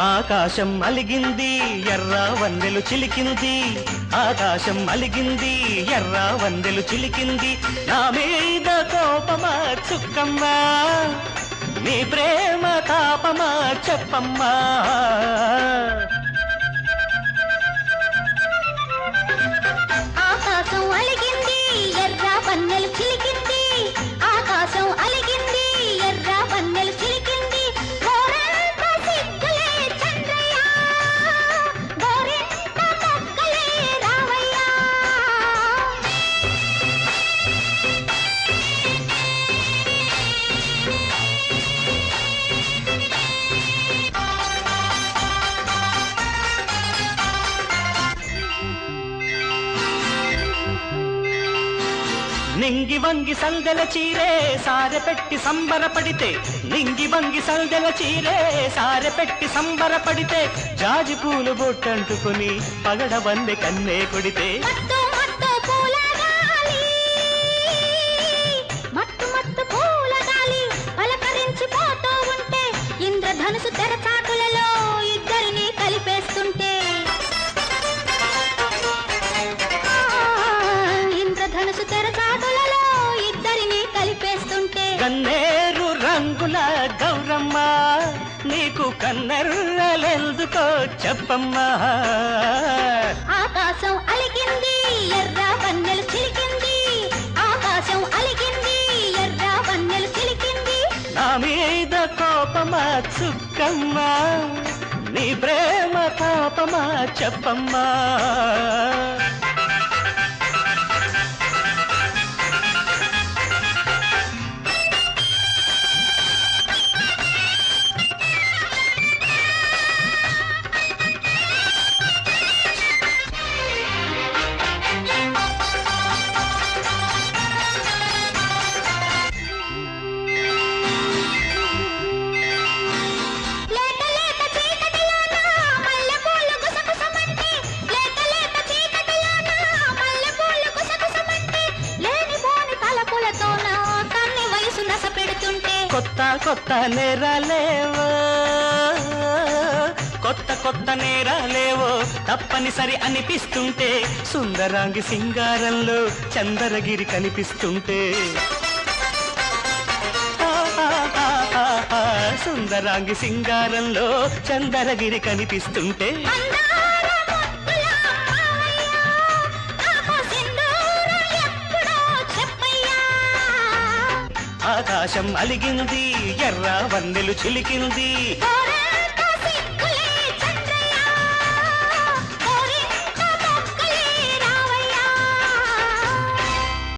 ఆకాశం అలిగింది ఎర్ర వందెలు చిలికింది. ఆకాశం అలిగింది ఎర్ర వందెలు చిలికింది. నా మీద కోపమా చుక్కమ్మా నీ ప్రేమ తాపమా చెప్పమ్మా. నింగి వంగి సందెల చీరే సారె పెట్టి సంబరపడితే నింగి వంగి సందెల చీరే సారె పెట్టి సంబరపడితే జాజి పూలు బొట్టంటుకుని పగడ వందె కన్నే కొడితే కన్నేరు రంగుల గౌరమ్మ నీకు కన్నెర్రలెందుకో చెప్పమ్మా. ఆకాశం అలిగింది ఎర్ర వన్నెలు చిలికింది. ఆకాశం అలిగింది ఎర్ర వన్నెలు చిలికింది. నా మీద కోపమా చుక్కమ్మా నీ ప్రేమ తాపమా చెప్పమ్మా. కొత్త నేరాలేవో? కొత్త కొత్త నేరాలేవో? తప్పనిసరి అనిపిస్తుంటే సుందరాంగి సింగారంలో చందరగిరి కనిపిస్తుంటే. సుందరాంగి సింగారంలో చందరగిరి కనిపిస్తుంటే. ఆకాశం అలిగింది ఎర్ర వన్నెలు చిలికింది.